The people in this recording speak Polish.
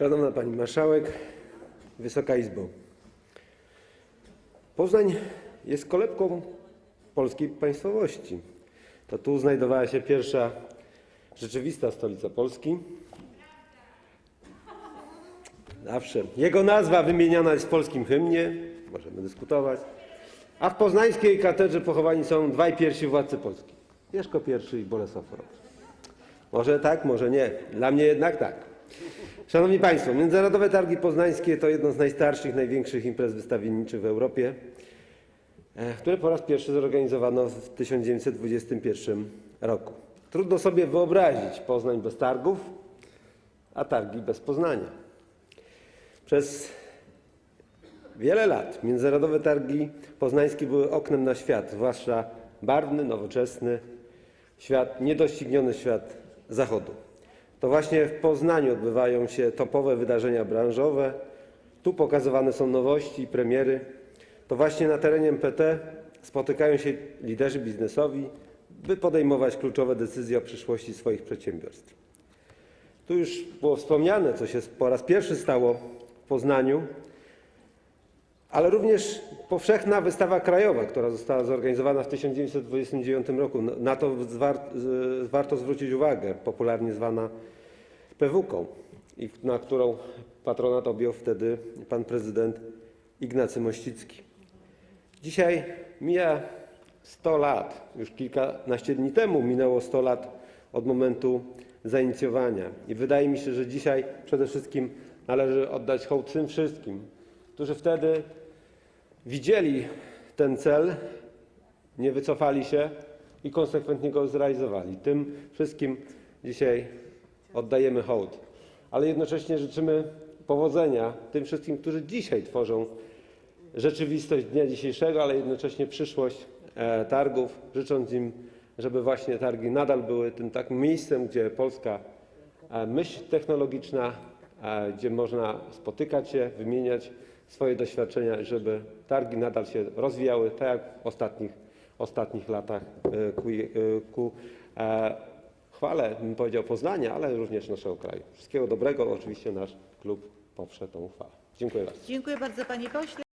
Szanowna Pani Marszałek, Wysoka Izbo. Poznań jest kolebką polskiej państwowości. To tu znajdowała się pierwsza rzeczywista stolica Polski. Zawsze. Jego nazwa wymieniana jest w polskim hymnie, możemy dyskutować. A w poznańskiej katedrze pochowani są dwaj pierwsi władcy Polski. Mieszko I i Bolesław Chorobry. Może tak, może nie. Dla mnie jednak tak. Szanowni Państwo, Międzynarodowe Targi Poznańskie to jedno z najstarszych, największych imprez wystawienniczych w Europie, e, które po raz pierwszy zorganizowano w 1921 roku. Trudno sobie wyobrazić Poznań bez targów, a targi bez Poznania. Przez wiele lat Międzynarodowe Targi Poznańskie były oknem na świat, zwłaszcza barwny, nowoczesny, świat, niedościgniony świat Zachodu. To właśnie w Poznaniu odbywają się topowe wydarzenia branżowe, tu pokazywane są nowości i premiery. To właśnie na terenie MPT spotykają się liderzy biznesowi, by podejmować kluczowe decyzje o przyszłości swoich przedsiębiorstw. Tu już było wspomniane, co się po raz pierwszy stało w Poznaniu, ale również powszechna wystawa krajowa, która została zorganizowana w 1929 roku. Na to warto zwrócić uwagę, popularnie zwana PWK, i na którą patronat objął wtedy pan prezydent Ignacy Mościcki. Dzisiaj mija 100 lat, już kilkanaście dni temu minęło 100 lat od momentu zainicjowania i wydaje mi się, że dzisiaj przede wszystkim należy oddać hołd tym wszystkim, którzy wtedy widzieli ten cel, nie wycofali się i konsekwentnie go zrealizowali. Tym wszystkim dzisiaj oddajemy hołd, ale jednocześnie życzymy powodzenia tym wszystkim, którzy dzisiaj tworzą rzeczywistość dnia dzisiejszego, ale jednocześnie przyszłość e, targów, życząc im, żeby właśnie targi nadal były tym takim miejscem, gdzie polska e, myśl technologiczna, e, gdzie można spotykać się, wymieniać swoje doświadczenia, żeby targi nadal się rozwijały, tak jak w ostatnich, ostatnich latach e, ku, e, ku e, chwale, bym powiedział, Poznania, ale również naszego kraju. Wszystkiego dobrego. Oczywiście nasz klub poprze tą uchwałę. Dziękuję bardzo. Dziękuję bardzo panie pośle.